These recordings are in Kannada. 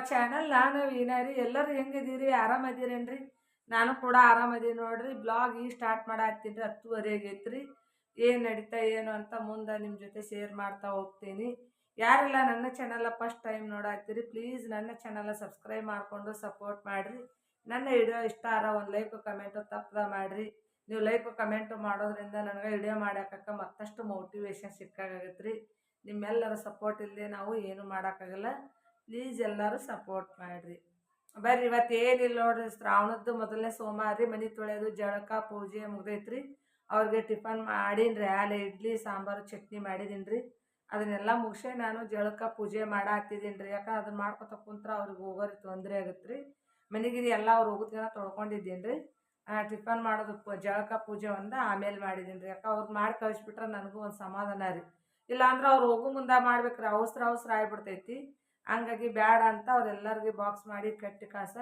ಅವರ್ ಚಾನಲ್ ನಾನು, ವೀನಾರಿ, ಎಲ್ಲರೂ ಹೆಂಗಿದ್ದೀರಿ? ಆರಾಮದಿರೇನ್ರಿ? ನಾನು ಕೂಡ ಆರಾಮದೀನಿ ನೋಡ್ರಿ. ಬ್ಲಾಗ್ ಈ ಸ್ಟಾರ್ಟ್ ಮಾಡಾಕ್ತೀನಿ ರೀ ಹತ್ತುವರೆ ಆಗೈತ್ರಿ ಏನು ನಡೀತಾ, ಏನು ಅಂತ ಮುಂದೆ ನಿಮ್ಮ ಜೊತೆ ಶೇರ್ ಮಾಡ್ತಾ ಹೋಗ್ತೀನಿ. ಯಾರೆಲ್ಲ ನನ್ನ ಚಾನಲ ಫಸ್ಟ್ ಟೈಮ್ ನೋಡಾಕ್ತೀರಿ ಪ್ಲೀಸ್ ನನ್ನ ಚಾನಲ ಸಬ್ಸ್ಕ್ರೈಬ್ ಮಾಡಿಕೊಂಡು ಸಪೋರ್ಟ್ ಮಾಡಿರಿ. ನನ್ನ ವಿಡಿಯೋ ಇಷ್ಟ ಆರ ಒಂದು ಲೈಕ್ ಕಮೆಂಟು ತಪ್ಪದ ಮಾಡಿರಿ. ನೀವು ಲೈಕ್ ಕಮೆಂಟು ಮಾಡೋದ್ರಿಂದ ನನಗೆ ವಿಡಿಯೋ ಮಾಡಾಕ ಮತ್ತಷ್ಟು ಮೋಟಿವೇಶನ್ ಸಿಕ್ಕಾಗತ್ತೆ ರೀ ನಿಮ್ಮೆಲ್ಲರ ಸಪೋರ್ಟ್ ಇಲ್ಲದೆ ನಾವು ಏನು ಮಾಡೋಕ್ಕಾಗಲ್ಲ. ಪ್ಲೀಸ್ ಎಲ್ಲರೂ ಸಪೋರ್ಟ್ ಮಾಡಿರಿ. ಬರ್ರಿ ಇವತ್ತು ಏನಿಲ್ಲ ನೋಡ್ರಿ, ಶ್ರಾವಣದ್ದು ಮೊದಲನೇ ಸೋಮವಾರ ರೀ, ಮನೆ ತೊಳೆಯೋದು, ಜಳಕ, ಪೂಜೆ ಮುಗ್ದೈತ್ರಿ. ಅವ್ರಿಗೆ ಟಿಫನ್ ಮಾಡೀನಿ ಆಲೆ ಇಡ್ಲಿ, ಸಾಂಬಾರು, ಚಟ್ನಿ ಮಾಡಿದ್ದೀನಿ ರೀ. ಅದನ್ನೆಲ್ಲ ಮುಗಿಸೆ ನಾನು ಜಳಕ, ಪೂಜೆ ಮಾಡಾಕ್ತಿದ್ದೀನಿ ರೀ. ಯಾಕಂದ್ರೆ ಅದನ್ನ ಮಾಡ್ಕೊತ ಕುಂತ್ರೆ ಅವ್ರಿಗೆ ಹೋಗೋರಿ ತೊಂದರೆ ಆಗುತ್ತೆ ರೀ. ಮನೆಗಿರಿ ಎಲ್ಲ ಅವ್ರು ಹೋಗೋದನ್ನ ತೊಳ್ಕೊಂಡಿದ್ದೀನಿ ರೀ. ಟಿಫನ್ ಮಾಡೋದು ಜಳಕ, ಪೂಜೆ ಒಂದು ಆಮೇಲೆ ಮಾಡಿದ್ದೀನಿ ರೀ. ಯಾಕೆ, ಅವ್ರು ಮಾಡಿ ಕಳಿಸ್ಬಿಟ್ರೆ ನನಗೂ ಒಂದು ಸಮಾಧಾನ ರೀ. ಇಲ್ಲಾಂದ್ರೆ ಅವ್ರು ಹೋಗೋ ಮುಂದೆ ಮಾಡ್ಬೇಕ್ರಿ, ಅವಸರ ಅವಸರ ಆಗ್ಬಿಡ್ತೈತಿ. ಹಂಗಾಗಿ ಬೇಡ ಅಂತ ಅವ್ರೆಲ್ಲರಿಗೆ ಬಾಕ್ಸ್ ಮಾಡಿ ಕಟ್ಟಿ ಕಾಸ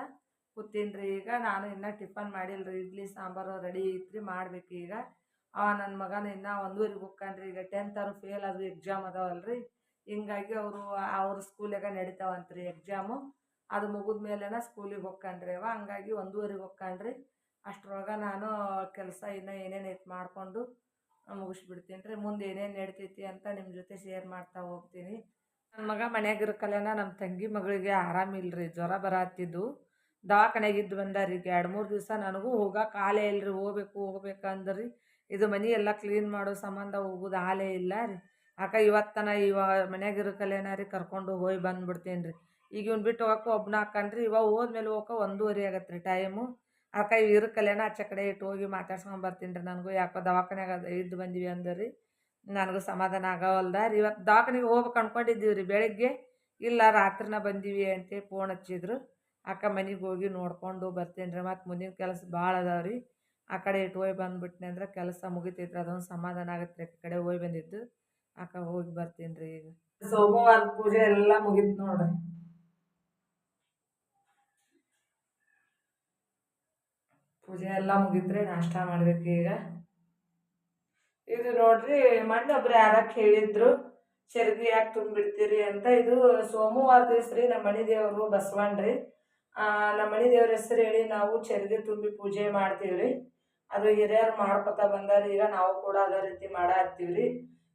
ಕೂತೀನಿ ಈಗ ನಾನು ಇನ್ನೂ ಟಿಫನ್ ಮಾಡಿಲ್ಲ ರೀ ಇಡ್ಲಿ, ಸಾಂಬಾರು ರೆಡಿ ಐತ್ರಿ, ಮಾಡ್ಬೇಕು ಈಗ. ಅವ ನನ್ನ ಮಗನ ಇನ್ನೂ ಒಂದೂವರೆಗೆ ಹೋಗ್ಕಂಡ್ರಿ. ಈಗ ಟೆಂತ್ ಅವರು ಫೇಲ್ ಅದು ಎಕ್ಸಾಮ್ ಅದಾವಲ್ರಿ. ಹಿಂಗಾಗಿ ಅವರು, ಅವ್ರ ಸ್ಕೂಲಾಗ ನಡೀತಾವಂತ್ರಿ ಎಕ್ಸಾಮು ಅದು ಮುಗಿದ ಮೇಲೆನ ಸ್ಕೂಲಿಗೆ ಹೋಗ್ಕಂಡ್ರಿ ಅವ. ಹಂಗಾಗಿ ಒಂದೂವರೆಗೆ ಹೋಗ್ಕಂಡ್ರಿ. ಅಷ್ಟರೊಳಗೆ ನಾನು ಕೆಲಸ ಇನ್ನೂ ಏನೇನು ಐತೆ ಮಾಡಿಕೊಂಡು ಮುಗಿಸ್ಬಿಡ್ತೀನಿ ರೀ ಮುಂದೆ ಏನೇನು ನಡಿತೈತಿ ಅಂತ ನಿಮ್ಮ ಜೊತೆ ಶೇರ್ ಮಾಡ್ತಾ ಹೋಗ್ತೀನಿ. ನನ್ನ ಮಗ ಮನ್ಯಾಗ ಕಲ್ಯಾಣ ನಮ್ಮ ತಂಗಿ ಮಗಳಿಗೆ ಆರಾಮಿಲ್ಲ ರೀ ಜ್ವರ ಬರತ್ತಿದ್ದು ದವಾಖಾನೆಗಿದ್ದು ಬಂದಾರಿ, ಈಗ ಎರಡು ಮೂರು ದಿವಸ ನನಗೂ ಹೋಗಕ್ಕೆ ಆಲೇ ಇಲ್ರಿ, ಹೋಗ್ಬೇಕು ಹೋಗ್ಬೇಕಂದ್ರಿ ಇದು ಮನೆ ಎಲ್ಲ ಕ್ಲೀನ್ ಮಾಡೋ ಸಂಬಂಧ ಹೋಗೋದು ಆಲೇ ಇಲ್ಲ ರೀ. ಆಕ ಇವತ್ತನ ಇವ ಮನ್ಯಾಗ ಇರಕಲ್ಲೇನ ರೀ, ಕರ್ಕೊಂಡು ಹೋಗಿ ಬಂದ್ಬಿಡ್ತೀನಿ ರೀ ಈಗ ಇವ್ನು ಬಿಟ್ಟು ಹೋಗಕ್ಕೆ ಒಬ್ಬನ ಹಾಕಂಡ್ರಿ ಇವಾಗ ಹೋದ್ಮೇಲೆ ಹೋಗಕ್ಕೆ ಒಂದೂವರೆ ಆಗತ್ತೆ ರೀ ಟೈಮು. ಅಕ್ಕ ಇರಕಲ್ಲೇನ ಆಚೆ ಕಡೆ ಇಟ್ಟು ಹೋಗಿ ಮಾತಾಡ್ಸ್ಕೊಂಡು ಬರ್ತೀನಿ ರೀ, ನನಗೂ ಯಾಕೋ ದವಾಖಾನ್ಯಾಗ ಇದ್ದು ಇದ್ದು ಬಂದೀವಿ ಅಂದರಿ. ನನಗೂ ಸಮಾಧಾನ ಆಗವಲ್ದ ರೀ. ಇವತ್ತು ದವಾಖಾನಿಗೆ ಹೋಗ್ಬೇಕು ಅನ್ಕೊಂಡಿದ್ದೀವಿ ರೀ. ಬೆಳಗ್ಗೆ ಇಲ್ಲ ರಾತ್ರಿನ ಬಂದೀವಿ ಅಂತೇಳಿ ಫೋನ್ ಹಚ್ಚಿದ್ರು. ಅಕ್ಕ ಮನೆಗೆ ಹೋಗಿ ನೋಡ್ಕೊಂಡು ಬರ್ತೀನಿ ರೀ. ಮತ್ತು ಮುಂದಿನ ಕೆಲಸ ಭಾಳ ಅದಾವೆ ರೀ. ಆ ಕಡೆ ಇಟ್ಟು ಹೋಗಿ ಬಂದ್ಬಿಟ್ನೆ ಅಂದ್ರೆ ಕೆಲಸ ಮುಗಿತೈತ್ರಿ. ಅದೊಂದು ಸಮಾಧಾನ ಆಗುತ್ತೆ ರೀ ಕಡೆ ಹೋಗಿ ಬಂದಿದ್ದು. ಅಕ್ಕ ಹೋಗಿ ಬರ್ತೀನಿ ರೀ ಈಗ. ಸೋಮವಾರ ಪೂಜೆ ಎಲ್ಲ ಮುಗಿತು ನೋಡ್ರಿ ಪೂಜೆ ಎಲ್ಲ ಮುಗಿದ್ರೆ ನಾಷ್ಟ ಮಾಡ್ಬೇಕು ಈಗ. ಇದು ನೋಡ್ರಿ ಮೊನ್ನೆ ಒಬ್ರು ಯಾರಕ್ಕೆ ಹೇಳಿದ್ರು, ಚರ್ಗಿ ಯಾಕೆ ತುಂಬಿಡ್ತೀರಿ ಅಂತ. ಇದು ಸೋಮವಾರ ದಿವಸ ರೀ ನಮ್ಮ ಮನೆ ದೇವರು ಬಸವಣ್ಣ ನಮ್ಮ ಮನೆ ದೇವ್ರ ಹೆಸರು ಹೇಳಿ ನಾವು ಚರ್ಗಿ ತುಂಬಿ ಪೂಜೆ ಮಾಡ್ತೀವಿ ರೀ ಅದು ಹಿರಿಯರು ಮಾಡ್ಕೊತಾ ಬಂದಾರ, ಈಗ ನಾವು ಕೂಡ ಅದೇ ರೀತಿ ಮಾಡತ್ತೀವಿ ರೀ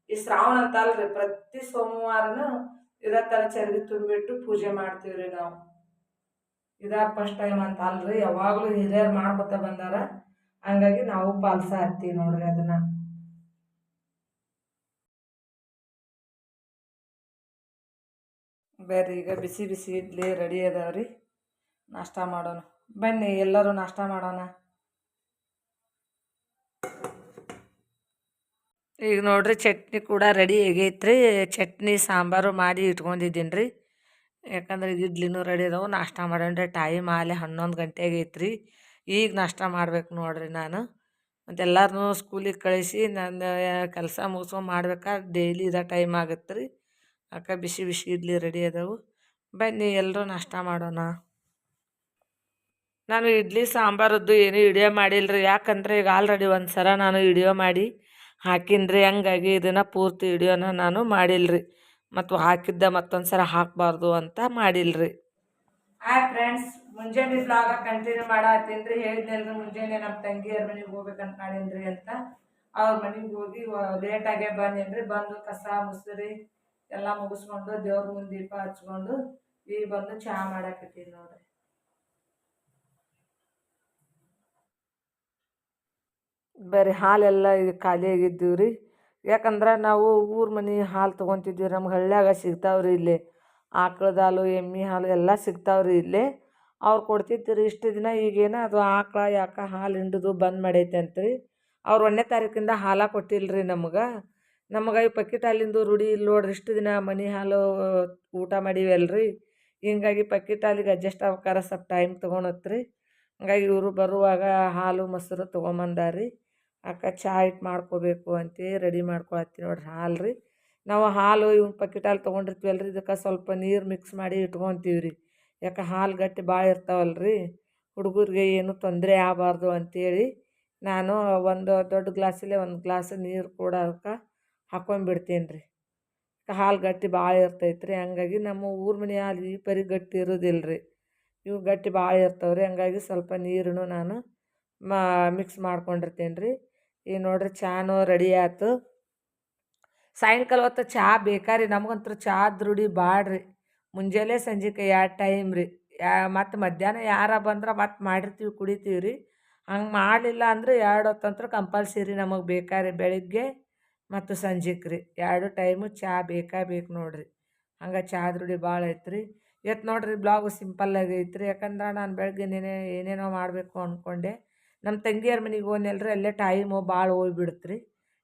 ಈ ಶ್ರಾವಣ ಅಂತ ಅಲ್ರಿ, ಪ್ರತಿ ಸೋಮವಾರನು ಇದೇ ಥರ ಚರ್ಗಿ ತುಂಬಿಟ್ಟು ಪೂಜೆ ಮಾಡ್ತೀವಿ ರೀ ನಾವು. ಇದ ಫಸ್ಟ್ ಟೈಮ್ ಅಂತ ಅಲ್ರಿ, ಯಾವಾಗಲೂ ಹಿರಿಯರು ಮಾಡ್ಕೊತಾ ಬಂದಾರ. ಹಂಗಾಗಿ ನಾವು ಪಾಲ್ಸ ಹತ್ತೀವಿ ನೋಡ್ರಿ ಅದನ್ನ. ಬೇರೆ ಈಗ ಬಿಸಿ ಬಿಸಿ ಇಡ್ಲಿ ರೆಡಿ ಅದಾವ್ರಿ ನಾಷ್ಟ ಮಾಡೋಣ. ಬನ್ನಿ, ಎಲ್ಲರೂ ನಾಷ್ಟ ಮಾಡೋಣ. ಈಗ ನೋಡ್ರಿ, ಚಟ್ನಿ ಕೂಡ ರೆಡಿ ಆಗೈತ್ರಿ. ಚಟ್ನಿ, ಸಾಂಬಾರು ಮಾಡಿ ಇಟ್ಕೊಂಡಿದ್ದೀನಿ ರೀ. ಯಾಕಂದ್ರೆ ಈಗ ಇಡ್ಲಿನೂ ರೆಡಿ ಅದಾವೆ, ನಾಷ್ಟ ಮಾಡೋಣ್ರಿ ಟೈಮ್ ಆಲೆ ಹನ್ನೊಂದು ಗಂಟೆ ಆಗೈತ್ರಿ. ಈಗ ನಾಷ್ಟ ಮಾಡ್ಬೇಕು ನೋಡ್ರಿ ನಾನು. ಮತ್ತೆ ಎಲ್ಲರನ್ನೂ ಸ್ಕೂಲಿಗೆ ಕಳಿಸಿ ನಾನು ಕೆಲಸ ಮುಗಿಸ್ಕೊಂಡು ಮಾಡ್ಬೇಕಾದ್ರೆ ಡೈಲಿ ಇದೇ ಟೈಮ್ ಆಗುತ್ತೆ ರೀ. ಅಕ್ಕ ಬಿಸಿ ಬಿಸಿ ಇಡ್ಲಿ ರೆಡಿ ಅದಾವು. ಬನ್ನಿ ಎಲ್ಲರೂ ನಾಷ್ಟ ಮಾಡೋಣ. ನಾನು ಇಡ್ಲಿ, ಸಾಂಬಾರದ್ದು ಏನು ವಿಡಿಯೋ ಮಾಡಿಲ್ಲರಿ ಯಾಕಂದರೆ ಈಗ ಆಲ್ರೆಡಿ ಒಂದು ಸಲ ನಾನು ವಿಡಿಯೋ ಮಾಡಿ ಹಾಕಿನ್ರಿ. ಹಂಗಾಗಿ ಇದನ್ನು ಪೂರ್ತಿ ವಿಡಿಯೋನ ನಾನು ಮಾಡಿಲ್ಲರಿ ಮತ್ತು ಹಾಕಿದ್ದ ಮತ್ತೊಂದು ಸಲ ಹಾಕಬಾರ್ದು ಅಂತ ಮಾಡಿಲ್ಲರಿ ಹಾಯ್ ಫ್ರೆಂಡ್ಸ್ ಮುಂಜಾನೆ ಬ್ಲಾಗ ಕಂಟಿನ್ಯೂ ಮಾಡತ್ತೀನಿ ಹೇಳಿದ್ನಲ್ರಿ, ಮುಂಜಾನೆ ನಮ್ಮ ತಂಗಿಯವ್ರ ಮನೆಗೆ ಹೋಗ್ಬೇಕಂತ ಮಾಡೀನಿ ಅಂತ. ಅವ್ರ ಮನೆಗೆ ಹೋಗಿ ಲೇಟಾಗೆ ಬಂದೀನಿ ರೀ ಬಂದು ಕಸ ಮುಸುರಿ ಎಲ್ಲ ಮುಗಿಸ್ಕೊಂಡು ದೇವ್ರ ಮುಂದೆ ದೀಪ ಹಚ್ಕೊಂಡು ಈಗ ಬಂದು ಚಹಾ ಮಾಡಾಕತ್ತೀವಿ ನೋಡ್ರಿ. ಬರೀ ಹಾಲೆಲ್ಲ ಇದು ಖಾಲಿ ಆಗಿದ್ದೀವಿ ರೀ. ಯಾಕಂದ್ರೆ ನಾವು ಊರ ಮನೆ ಹಾಲು ತೊಗೊತಿದ್ವಿ, ನಮ್ಗೆ ಹಳ್ಳ್ಯಾಗ ಸಿಗ್ತಾವ್ರಿ ಇಲ್ಲಿ. ಆಕಳದ ಹಾಲು ಎಮ್ಮೆ ಹಾಲು ಎಲ್ಲ ಸಿಗ್ತಾವ್ರಿ ಇಲ್ಲಿ. ಅವ್ರು ಕೊಡ್ತಿದ್ರು ಇಷ್ಟು ದಿನ ಈಗೇನ ಅದು ಆಕಳ, ಯಾಕೆ ಹಾಲು ಹಿಂಡದು ಬಂದ್ ಮಾಡೈತೆ ಅಂತ್ರಿ ಅವ್ರು ಒಂದನೇ ತಾರೀಕಿಂದ ಹಾಲು ಕೊಟ್ಟಿಲ್ಲ ರೀ ನಮ್ಗೆ. ನಮಗೆ ಈ ಹಾಲಿಂದು ರೂಢಿ ಇಲ್ಲ ನೋಡ್ರಿ, ಇಷ್ಟು ದಿನ ಮನೆ ಹಾಲು ಊಟ ಮಾಡೀವಲ್ರಿ. ಹೀಗಾಗಿ ಪಕ್ಕಿಟ್ ಹಾಲಿಗೆ ಅಡ್ಜಸ್ಟ್ ಆಗ್ಬೇಕಾರ ಸ್ವಲ್ಪ ಟೈಮ್ ತೊಗೊಳತ್ರಿ ಹಂಗಾಗಿ ಇವರು ಬರುವಾಗ ಹಾಲು, ಮೊಸರು ತೊಗೊಂಬಂದಾರಿ. ಅಕ್ಕ ಚಾ ಇಟ್ಟು ಮಾಡ್ಕೋಬೇಕು ಅಂತೇಳಿ ರೆಡಿ ಮಾಡ್ಕೊಳತ್ತೀವಿ ನೋಡ್ರಿ ಹಾಲು ರೀ ನಾವು ಹಾಲು ಇವ್ನ ಪಕ್ಕಿಟ್ ಹಾಲು ತೊಗೊಂಡಿರ್ತೀವಲ್ಲ ರೀ ಇದಕ್ಕೆ ಸ್ವಲ್ಪ ನೀರು ಮಿಕ್ಸ್ ಮಾಡಿ ಇಟ್ಕೊತೀವಿ ರೀ ಯಾಕೆ ಹಾಲು ಗಟ್ಟಿ ಭಾಳ ಇರ್ತಾವಲ್ಲ ರೀ ಹುಡುಗರಿಗೆ ಏನೂ ತೊಂದರೆ ಆಗಬಾರ್ದು ಅಂತೇಳಿ ನಾನು ಒಂದು ದೊಡ್ಡ ಗ್ಲಾಸಲ್ಲೇ ಒಂದು ಗ್ಲಾಸ್ ನೀರು ಕೂಡ ಅದಕ್ಕೆ ಹಾಕ್ಕೊಂಬಿಡ್ತೀನಿ ರೀ ಹಾಲು ಗಟ್ಟಿ ಭಾಳ ಇರ್ತೈತೆ ರೀ ಹಂಗಾಗಿ ನಮ್ಮ ಊರ ಮನೆ ಹಾಲು ಈ ಪರಿ ಗಟ್ಟಿ ಇರೋದಿಲ್ಲ ರೀ ಇವು ಗಟ್ಟಿ ಭಾಳ ಇರ್ತಾವೆ ರೀ ಹಂಗಾಗಿ ಸ್ವಲ್ಪ ನೀರನ್ನು ನಾನು ಮಿಕ್ಸ್ ಮಾಡ್ಕೊಂಡಿರ್ತೀನಿ ರೀ ಈಗ ನೋಡ್ರಿ ಚಾನು ರೆಡಿ ಆಯ್ತು. ಸಾಯಂಕಾಲ ಹೊತ್ತು ಚಹಾ ಬೇಕಾರಿ ನಮಗಂತೂ ಚಹಾ ರೂಢಿ ಬಾಡ್ರಿ ರೀ ಮುಂಜಾನೆ ಸಂಜೆಗೆ ಎರಡು ಟೈಮ್ ರೀ ಯಾ, ಮತ್ತು ಮಧ್ಯಾಹ್ನ ಯಾರ ಬಂದ್ರೆ ಮತ್ತೆ ಮಾಡಿರ್ತೀವಿ ಕುಡಿತೀವಿ ರೀ ಹಂಗೆ ಮಾಡಲಿಲ್ಲ ಅಂದ್ರೆ ಎರಡು ಹೊತ್ತಂತೂ ಕಂಪಲ್ಸರಿ ನಮಗೆ ಬೇಕಾರಿ ಬೆಳಿಗ್ಗೆ. ಮತ್ತು ಸಂಜೆಗೆ ರೀ. ಎರಡು ಟೈಮು ಚಹಾ ಬೇಕಾ ಬೇಕು ನೋಡಿರಿ. ಹಂಗೆ ಚಹಾ ರೂಢಿ ಭಾಳ ಐತ್ರಿ. ಇವತ್ತು ನೋಡಿರಿ ಬ್ಲಾಗು ಸಿಂಪಲ್ಲಾಗಿ ಐತ್ರಿ. ಯಾಕಂದ್ರೆ ನಾನು ಬೆಳಗ್ಗೆ ನೆನೇ ಏನೇನೋ ಮಾಡಬೇಕು ಅಂದ್ಕೊಂಡೆ ನಮ್ಮ ತಂಗಿಯರ ಮನೆಗೆ ಹೋದ್ನಲ್ರಿ, ಅಲ್ಲೇ ಟೈಮು ಭಾಳ ಹೋಗ್ಬಿಡ್ತು ರೀ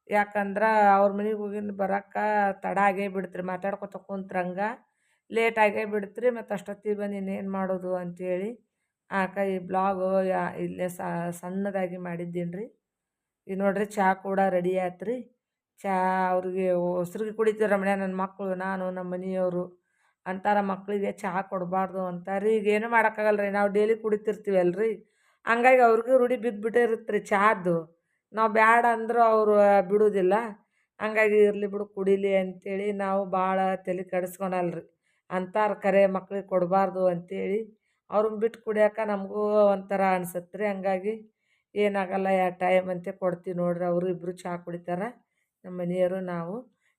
ಯಾಕಂದ್ರೆ ಅವ್ರ ಮನೆಗೆ ಹೋಗಿಂದ ಬರೋಕೆ ತಡ ಆಗೇ ಬಿಡ್ತು ರೀ ಮಾತಾಡ್ಕೊತ ಕುಂತ್ರಂಗೆ ಲೇಟ್ ಆಗೇ ರೀ ಮತ್ತು ಅಷ್ಟೊತ್ತಿಗೆ ಬಂದು ಇನ್ನೇನು ಮಾಡೋದು ಅಂಥೇಳಿ ಆಕ ಈ ಬ್ಲಾಗು ಯಾ ಇಲ್ಲೇ ಸಣ್ಣದಾಗಿ ಮಾಡಿದ್ದೀನಿ ರೀ ಈಗ ನೋಡಿರಿ ಚಹಾ ಕೂಡ ರೆಡಿ ಆಯ್ತು ರೀ ಚಹಾ ಅವ್ರಿಗೆ ಒಸ್ರಿಗೆ ಕುಡಿತಾರೆ ಮನ್ಯಾಗ ನನ್ನ ಮಕ್ಕಳು ನಾನು ನಮ್ಮ ಮನೆಯವರು ಅಂತಾರೆ ಮಕ್ಕಳಿಗೆ ಚಹಾ ಕೊಡಬಾರ್ದು ಅಂತಾರೆ ಈಗ ಏನು ಮಾಡೋಕ್ಕಾಗಲ್ಲ ರೀ ನಾವು ಡೈಲಿ ಕುಡಿತಿರ್ತೀವಲ್ಲ ರೀ ಹಂಗಾಗಿ ಅವ್ರಿಗೂ ರೂಢಿ ಬಿದ್ದುಬಿಟ್ಟಿರುತ್ತೆ ರೀ ಚಹಾದ್ದು ನಾವು ಬ್ಯಾಡ ಅಂದರೂ ಅವರು ಬಿಡೋದಿಲ್ಲ. ಹಂಗಾಗಿ ಇರಲಿ ಬಿಡು, ಕುಡೀಲಿ ಅಂಥೇಳಿ ನಾವು ಭಾಳ ತಲೆ ಕೆಡಿಸ್ಕೊಳಲ್ಲ ರೀ ಅಂತಾರೆ ಕರೆ, ಮಕ್ಳಿಗೆ ಕೊಡಬಾರ್ದು ಅಂಥೇಳಿ ಅವ್ರನ್ನ ಬಿಟ್ಟು ಕುಡಿಯೋಕೆ ನಮಗೂ ಒಂಥರ ಅನ್ಸತ್ತೆ ರೀ ಹಂಗಾಗಿ ಏನಾಗಲ್ಲ, ಯಾ ಟೈಮ್ ಅಂತೆ ಕೊಡ್ತೀವಿ ನೋಡಿರಿ. ಅವರು ಇಬ್ಬರು ಚಹಾ ಕುಡಿತಾರೆ. ನಮ್ಮ ಮನೆಯವರು ನಾವು.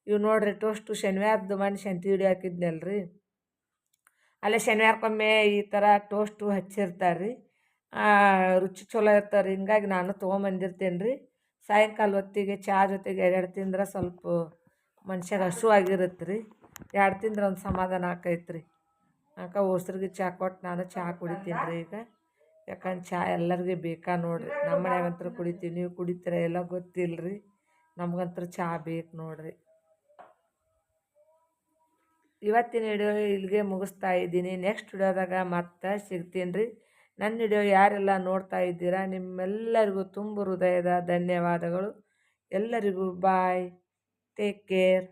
ಇವು ನೋಡ್ರಿ ಟೋಸ್ಟು ಶನಿವಾರದ್ದು ಮನೆ ಶಂತಿ ವಿಡಿಯೋ ಹಾಕಿದ್ನಲ್ಲ ರೀ ಅಲ್ಲೇ ಶನಿವಾರಕ್ಕೊಮ್ಮೆ ಈ ಥರ ಟೋಸ್ಟು ಹಚ್ಚಿರ್ತಾರೆ ರೀ ರುಚಿ ಚಲೋ ಇರ್ತಾರೆ ಹಿಂಗಾಗಿ ನಾನು ತೊಗೊಂಬಂದಿರ್ತೇನೆ ರೀ ಸಾಯಂಕಾಲ ಹೊತ್ತಿಗೆ ಚಹಾ ಜೊತೆಗೆ ಎರಡು ತಿಂದ್ರೆ ಸ್ವಲ್ಪ ಮನುಷ್ಯಾಗ ಹಸು ಆಗಿರುತ್ತೆ ರೀ ಎರಡು ತಿಂದ್ರೆ ಒಂದು ಸಮಾಧಾನ ಆಕೈತೆ ರೀ ಅಕ್ಕ ಒಸ್ರಿಗೆ ಚಹಾ ಕೊಟ್ಟು ನಾನು ಚಹಾ ಕುಡಿತೀನಿ ರೀ ಈಗ. ಯಾಕಂದ್ರೆ ಚಹಾ ಎಲ್ಲರಿಗೆ ಬೇಕಾ ನೋಡಿರಿ. ನಮ್ಮ ಮನ್ಯಾಗಂತೂ ಕುಡಿತೀವಿ. ನೀವು ಕುಡಿತೀರ ಎಲ್ಲ ಗೊತ್ತಿಲ್ಲ ರೀ ನಮ್ಗಂತೂ ಚಹಾ ಬೇಕು ನೋಡ್ರಿ. ಇವತ್ತಿನ ವಿಡಿಯೋ ಇಲ್ಲಿಗೆ ಮುಗಿಸ್ತಾ ಇದ್ದೀನಿ. ನೆಕ್ಸ್ಟ್ ವಿಡಿಯೋದಾಗ ಮತ್ತೆ ಸಿಗ್ತೀನಿ ರೀ ನನ್ನ ವಿಡಿಯೋ ಯಾರೆಲ್ಲ ನೋಡ್ತಾ ಇದ್ದೀರಾ, ನಿಮ್ಮೆಲ್ಲರಿಗೂ ತುಂಬ ಹೃದಯದ ಧನ್ಯವಾದಗಳು. ಎಲ್ಲರಿಗೂ ಬಾಯ್ ಟೇಕ್ ಕೇರ್